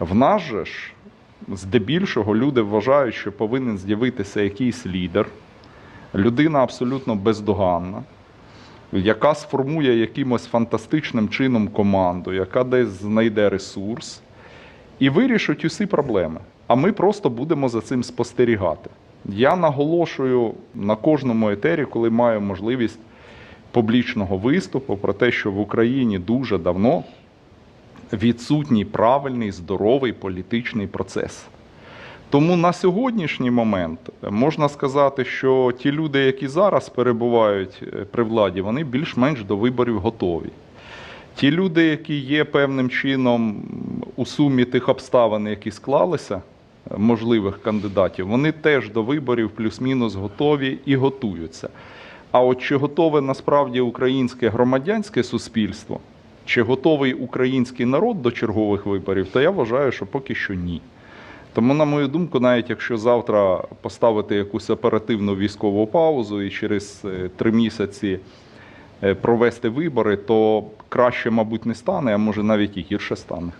В нас же ж здебільшого люди вважають, що повинен з'явитися якийсь лідер, людина абсолютно бездоганна, яка сформує якимось фантастичним чином команду, яка десь знайде ресурс і вирішить усі проблеми. А ми просто будемо за цим спостерігати. Я наголошую на кожному етері, коли маю можливість публічного виступу, про те, що в Україні дуже давно відсутній правильний здоровий політичний процес. Тому на сьогоднішній момент можна сказати, що ті люди, які зараз перебувають е, при владі, вони більш-менш до виборів готові. Ті люди, які є певним чином у сумі тих обставин, які склалися, е, можливих кандидатів, вони теж до виборів плюс-мінус готові і готуються. А от чи готове насправді українське громадянське суспільство, чи готовий український народ до чергових виборів, то я вважаю, що поки що ні. Тому, на мою думку, навіть якщо завтра поставити якусь оперативну військову паузу і через е, три місяці е, провести вибори, то краще, мабуть, не стане, а може навіть і гірше стане.